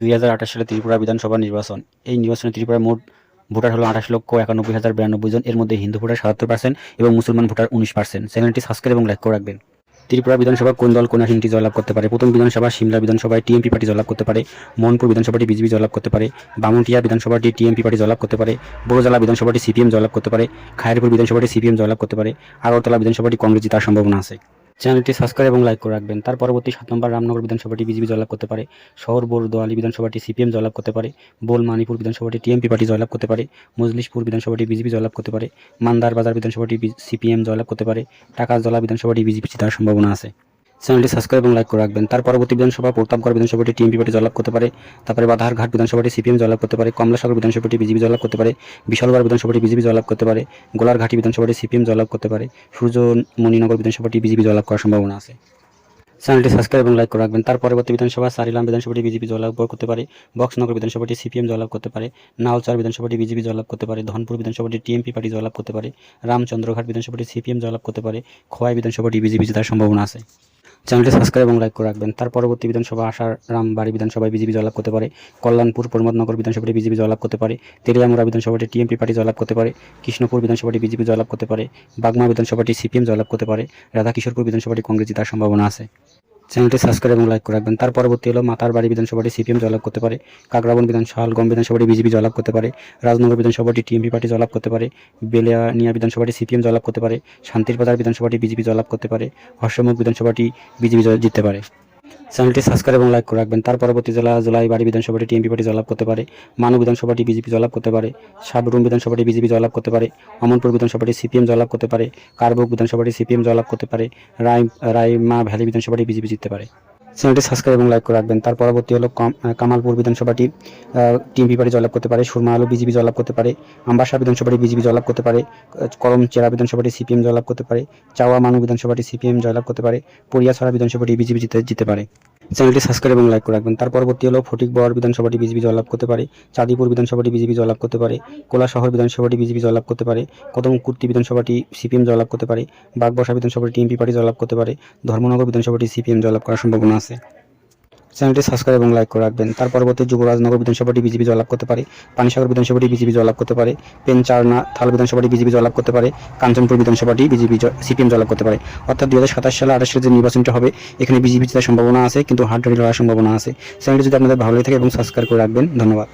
দুই হাজার আঠাশ সালে ত্রিপুরা বিধানসভা নির্বাচন। এই নির্বাচনে ত্রিপুরার মোট ভোটার হলো আঠাশ লক্ষ একানব্বই হাজার বিরানব্বই জন। এর মধ্যে হিন্দু ভোটার সাতাত্তর পার্সেন্ট এবং মুসলমান ভোটার উনিশ পার্সেন্ট চ্যানেলটি সাবস্ক্রাইব এবং লাইক করে রাখবেন। ত্রিপুরা বিধানসভা কোন দল কোন আসনটি জয়লাভ করতে পারে? প্রথম বিধানসভা সিমলা বিধানসভায় টিএমপি পার্টি জয়লাভ করতে পারে। মনপুর বিধানসভাটি বিজেপি জয়লাভ করতে পারে। বামুটিয়া বিধানসভাটি টিএমপি পার্টি জয়লাভ করতে পারে। বড়জলা বিধানসভাটি সিপিএম জয়লাভ করতে পারে। খায়েরপুর বিধানসভাটি সিপিএম জয়লাভ করতে পারে। আগরতলা বিধানসভাটি কংগ্রেস জেতার সম্ভাবনা আছে। চ্যানেলটি সাবস্ক্রাইব এবং লাইক করে রাখবেন। তার পরবর্তী সাত নম্বর রামনগর বিধানসভাটি বিজেপি জয়লাভ করতে পারে। শহর বোরদোয়ালি বিধানসভাটি সিপিএম জয়লাভ করতে পারে। বোল মানিপুর বিধানসভাটি টিএমপি পার্টি জয়লাভ করতে পারে। মজলিশপুর বিধানসভাটি বিজেপি জয়লাভ করতে পারে। মান্দার বাজার বিধানসভাটি সিপিএম জয়লাভ করতে পারে। টাকাজলা বিধানসভাটি বিজেপি জেতার সম্ভাবনা আছে। চ্যানেলটি সাবস্ক্রাইব এবং লাইক করে রাখবেন তার পরবর্তী বিধানসভা প্রতাপগড় বিধানসভাটি টিএমপি পার্টি জয়লাভ করতে পারে তারপরে বাধারঘাট বিধানসভাটি সিপিএম জয়লাভ করতে পারে কমলাসাগর বিধানসভাটি বিজেপি জয়লাভ করতে পারে বিশালগড় বিধানসভাটি বিজেপি জয়লাভ করতে পারে গোলারঘাটি বিধানসভাটি সিপিএম জয়লাভ করতে পারে সূর্যমণিনগর বিধানসভাটি বিজেপি জয়লাভ করার সম্ভাবনা আছে চ্যানেলটি সাবস্ক্রাইব এবং লাইক করে রাখবেন তার পরবর্তী বিধানসভা সারিলাম বিধানসভাটি বিজেপি জয়লাভ করতে পারে বক্সনগর বিধানসভাটি সিপিএম জয়লাভ করতে পারে নাওচার বিধানসভাটি বিজেপি জয়লাভ করতে পারে ধনপুর বিধানসভাটি টিএমপি পার্টি জয়লাভ করতে পারে রামচন্দ্রঘাট বিধানসভাটি সিপিএম জয়লাভ করতে পারে খোয়াই বিধানসভাটি বিজেপি জেতার সম্ভাবনা আছে চ্যানেলটি সাবস্ক্রাইব এবং লাইক করে রাখবেন। তার পরবর্তী বিধানসভা আসার রামবাড়ি বিধানসভায় বিজেপি জয়লাভ করতে পারে। কল্যাণপুর প্রমোদনগর বিধানসভাটি বিজেপি জয়লাভ করতে পারে। তেলিয়ামুড়া বিধানসভাটি টিএমপি পার্টি জয়লাভ করতে পারে। কৃষ্ণপুর বিধানসভাটি বিজেপি জয়লাভ করতে পারে। বাগমা বিধানসভাটি সিপিএম জয়লাভ করতে পারে। রাধাকিশোরপুর বিধানসভাটি কংগ্রেস জেতার সম্ভাবনা আছে। চ্যানেলটি সাবস্ক্রাইব এবং লাইক করে রাখবেন। তার পরবর্তী হলো মাতার বাড়ি বিধানসভাটি সিপিএম জয়লাভ করতে পারে, কাকরাবন বিধানসভা গম বিধানসভাটি বিজেপি জয়লাভ করতে পারে, রাজনগর বিধানসভাটি টিএমপি পার্টি জয়লাভ করতে পারে, বেলিয়ানিয়া বিধানসভাটি সিপিএম জয়লাভ করতে পারে, শান্তির বাজার বিধানসভাটি বিজেপি জয়লাভ করতে পারে, হর্ষমুখ বিধানসভাটি বিজেপি জিততে পারে। চ্যানেলটি সাবস্ক্রাইব এবং লাইক করে রাখবেন। তার পরবর্তী জেলা, জুলাই বাড়ি বিধানসভাটি টিএমপি পার্টি জয়লাভ করতে পারে। মানব বিধানসভাটি বিজেপি জয়লাভ করতে পারে। সাবরুম বিধানসভাটি বিজেপি জয়লাভ করতে পারে। অমনপুর বিধানসভাটি সিপিএম জয়লাভ করতে পারে। কারবুক বিধানসভাটি সিপিএম জয়লাভ করতে পারে। রায় রায়মা ভ্যালি বিধানসভাটি বিজেপি জিততে পারে। চ্যানেলটি সাবস্ক্রাইব এবং লাইক করে রাখবেন। তার পরবর্তী হলো কম- কামালপুর বিধানসভাটি টিএমপি পার্টি জয়লাভ করতে পারে, সুরমা আলু বিজেপি জয়লাভ করতে পারে, আম্বাসা বিধানসভাটি বিজেপি জয়লাভ করতে পারে করমচেরা বিধানসভাটি সিপিএম জয়লাভ করতে পারে, চাওয়া মানু বিধানসভাটি সিপিএম জয়লাভ করতে পারে পরিয়াছড়া বিধানসভাটি বিজেপি জিতে জিতে পারে। চ্যানেলটি সাবস্ক্রাইব এবং লাইক করে রাখবেন। তার পরবর্তী হলো ফটিক বর বিধানসভাটি বিজেপি জয়লাভ করতে পারে, চাঁদিপুর বিধানসভাটি বিজেপি জয়লাভ করতে পারে কোলা শহর বিধানসভাটি বিজেপি জয়লাভ করতে পারে কদম কুর্তি বিধানসভাটি সিপিএম জয়লাভ করতে পারে, বাগবসা বিধানসভাটি টিএমপি পার্টি জয়লাভ করতে পারে, ধর্মনগর বিধানসভাটি সিপিএম জয়লাভ করার সম্ভাবনা আছে। চ্যানেলটি সাবস্ক্রাইব এবং লাইক করে রাখবেন। তার পরবর্তী যুবরাজনগর বিধানসভাটি বিজেপি জয়লাভ করতে পারে, পানিসাগর বিধানসভাটি বিজেপি জয়লাভ করতে পারে, পেনচারনা থাল বিধানসভাটি বিজেপি জয়লাভ করতে পারে, কাঞ্চনপুর বিধানসভাটি বিজেপি সিপিএম জয়লাভ করতে পারে। অর্থাৎ দু হাজার সাতাশ সালে আঠাশ সালে যে নির্বাচনটা হবে, এখানে বিজেপি জেতার সম্ভাবনা আছে, কিন্তু হার্ড লড়ার সম্ভাবনা আছে। চ্যানেলটি যদি আপনাদের ভালো লাগে থাকে এবং সাবস্ক্রাইব করে রাখবেন, ধন্যবাদ।